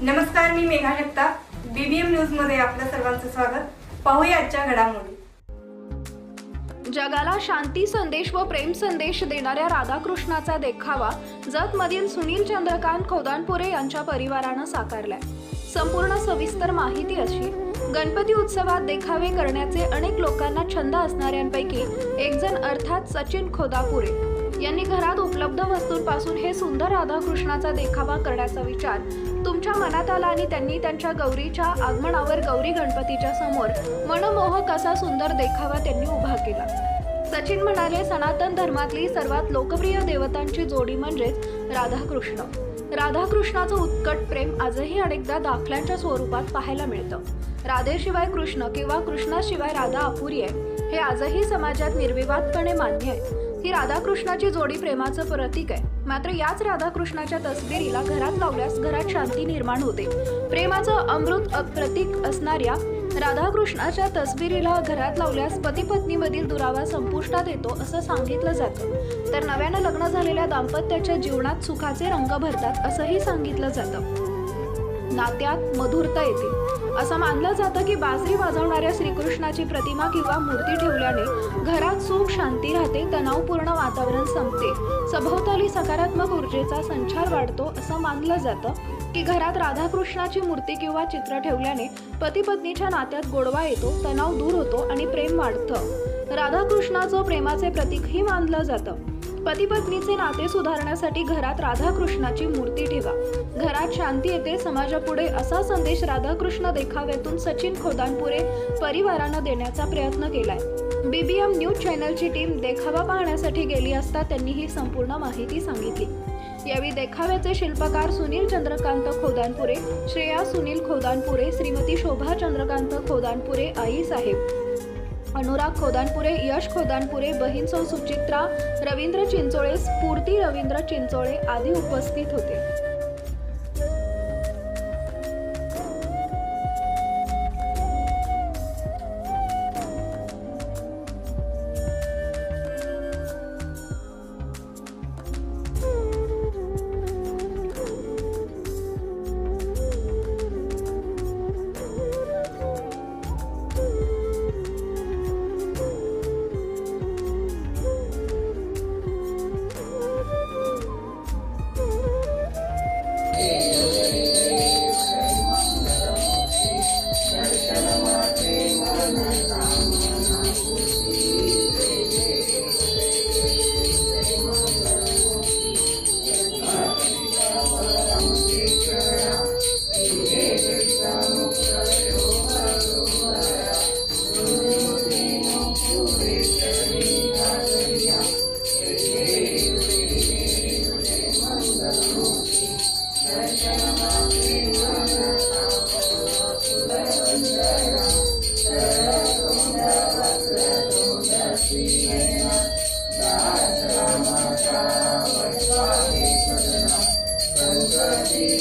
नमस्कार मी मेघा जगताप. बीबीएम न्यूजमध्ये आपलं सर्वांचं स्वागत. पाहूया आजच्या घडामोडी. जगाला शांती संदेश व प्रेम संदेश देणाऱ्या राधाकृष्णाचा देखावा जतमधील सुनील चंद्रकांत खोदानपुरे यांच्या परिवारानं साकारलाय. संपूर्ण सविस्तर माहिती अशी गणपती उत्सवात देखावे करण्याचे अनेक लोकांना छंद असणाऱ्यांपैकी एक जण अर्थात सचिन खोदापुरे. यांनी घरात उपलब्ध वस्तूंपासून हे सुंदर राधाकृष्णाचा देखावा करण्याचा विचार तुमच्या मनात आला आणि त्यांनी त्यांच्या गौरीच्या आगमनावर गौरी गणपतीच्या समोर मनमोहक असा सुंदर देखावा त्यांनी उभा केला. सचिन म्हणाले सनातन धर्मातली सर्वात लोकप्रिय देवतांची जोडी म्हणजेच राधाकृष्ण. राधाकृष्णाचं उत्कट प्रेम आजही अनेकदा दाखल्यांच्या स्वरूपात पाहायला मिळतं. राधेशिवाय कृष्ण किंवा कृष्णाशिवाय राधा अपुरी आहे. हे आजही समाजात निर्विवादपणे मान्य आहे. ही राधाकृष्णाची जोडी प्रेमाचं प्रतीक आहे. मात्र याच राधाकृष्णाच्या तसबिरीला घरात लावल्यास घरात शांती निर्माण होते. प्रेमाचं अमृत प्रतीक असणाऱ्या राधाकृष्णाच्या तसबिरीला घरात लावल्यास पती पत्नीमधील दुरावा संपुष्टात येतो असं सांगितलं जातं. तर नव्यानं लग्न झालेल्या दाम्पत्याच्या जीवनात सुखाचे रंग भरतात असंही सांगितलं जातं. नात्यात मधुरता येते. असं मानलं जातं की बासरी वाजवणाऱ्या श्रीकृष्णाची प्रतिमा किंवा मूर्ती ठेवल्याने घरात सुख शांती राहते तणावपूर्ण वातावरण संपते. सभोवताली सकारात्मक ऊर्जेचा संचार वाढतो असं मानलं जातं की घरात राधाकृष्णाची मूर्ती किंवा चित्र ठेवल्याने पतीपत्नीच्या नात्यात गोडवा येतो तणाव दूर होतो आणि प्रेम वाढतं. राधाकृष्णाचं प्रेमाचे प्रतीकही मानलं जातं. पती पत्नीचे नाते सुधारण्यासाठी घरात राधाकृष्णाची मूर्ती ठेवा. घरात शांती येते समाजापुढे असा संदेश राधाकृष्ण देखाव्यातून सचिन खोदानपुरे परिवारानं देण्याचा प्रयत्न केलाय. बीबीएम न्यूज चॅनलची टीम देखावा पाहण्यासाठी गेली असता त्यांनी ही संपूर्ण माहिती सांगितली. यावेळी देखाव्याचे शिल्पकार सुनील चंद्रकांत खोदानपुरे श्रेया सुनील खोदानपुरे श्रीमती शोभा चंद्रकांत खोदानपुरे आई साहेब अनुराग खोदानपुरे यश खोदानपुरे बहीण सौ सुचित्रा रवींद्र चिंचोळे स्फूर्ती रवींद्र चिंचोळे आदी उपस्थित होते.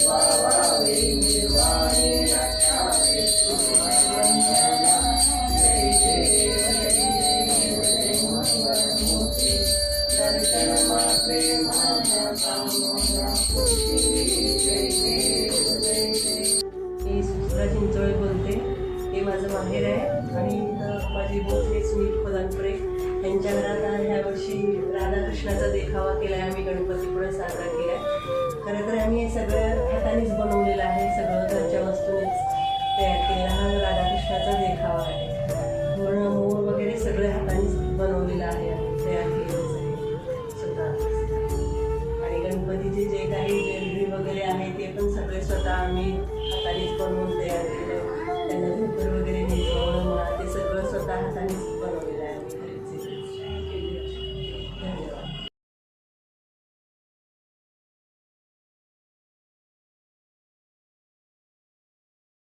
मी सुसरा चिंचोळे बोलते. हे माझं माहेर आहे आणि माझी मोठे सुनील खोदानपुरे यांच्या घरात ह्या वर्षी राधाकृष्णाचा देखावा केला आहे आम्ही गणपतीपुढे साजरा केला आहे खरं तर आम्ही हे सगळं हातानेच बनवलेलं आहे सगळं घरच्या वस्तूनेच. तयार केलेला हा राधाकृष्णाचा देखावा आहे. पूर्ण मोर वगैरे सगळे हातानेच बनवलेलं आहे. तयार केलेलं आहे. स्वतः. आणि गणपतीचे जे काही ज्वेलरी वगैरे आहे ते पण सगळे स्वतः आम्ही हातानेच बनवून